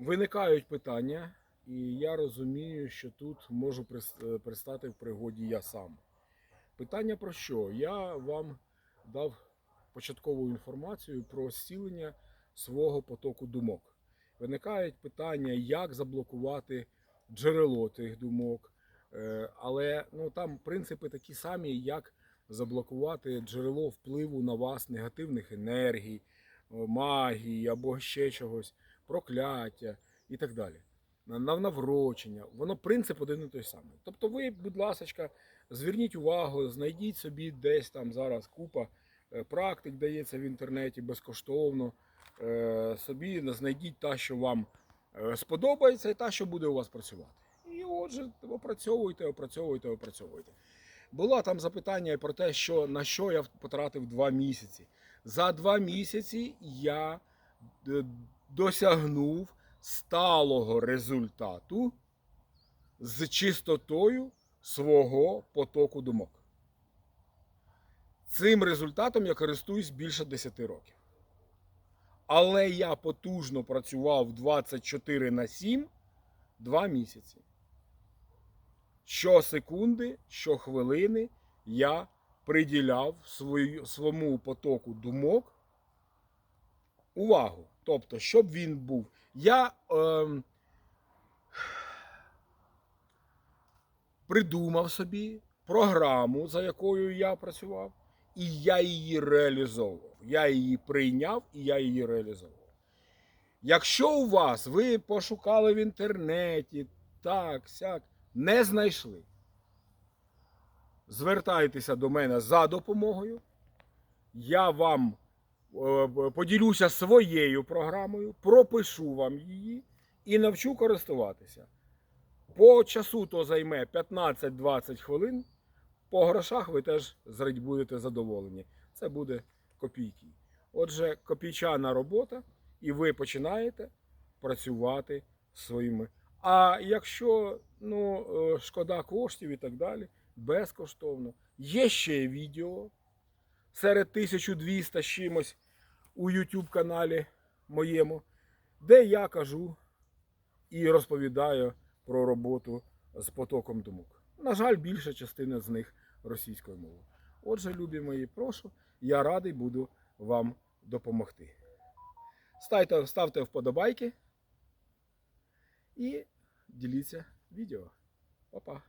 Виникають питання, і я розумію, що тут можу е, пристати в пригоді я сам. Питання про що? Я вам дав початкову інформацію про зцілення свого потоку думок. Виникають питання, як заблокувати джерело тих думок. Е, Але ну, там принципи такі самі, як заблокувати джерело впливу на вас негативних енергій, магії або ще чогось, прокляття і так далі. На на наврочення. Воно принцип один і той самий. Тобто, ви, будь ласка, зверніть увагу, знайдіть собі десь там зараз купа е, практик дається в інтернеті безкоштовно. Е, Собі знайдіть та, що вам е, сподобається, і та, що буде у вас працювати. І отже, опрацьовуйте, опрацьовуйте, опрацьовуйте. Було там запитання про те, що на що я потратив два місяці. За два місяці я досягнув сталого результату з чистотою свого потоку думок. Цим результатом я користуюсь більше 10 років. Але я потужно працював 24 на 7 два місяці. Щосекунди, щохвилини я приділяв свою, своєму потоку думок увагу. Тобто, щоб він був. Я ем, придумав собі програму, за якою я працював, і я її реалізовував. Я її прийняв і я її реалізовував. Якщо у вас ви пошукали в інтернеті, так, сяк, не знайшли, звертайтеся до мене за допомогою. Я вам е, поділюся своєю програмою, пропишу вам її і навчу користуватися. По часу то займе 15-20 хвилин. По грошах ви теж будете задоволені. Це буде копійки. Отже, копійчана робота, і ви починаєте працювати своїми. А якщо ну, е, шкода коштів і так далі, безкоштовно. Є ще відео серед 1200 з чимось у YouTube каналі моєму, де я кажу і розповідаю про роботу з потоком думок. На жаль, більша частина з них російською мовою. Отже, любі мої, прошу, я радий буду вам допомогти. Ставте, ставте вподобайки і діліться відео. Па-па!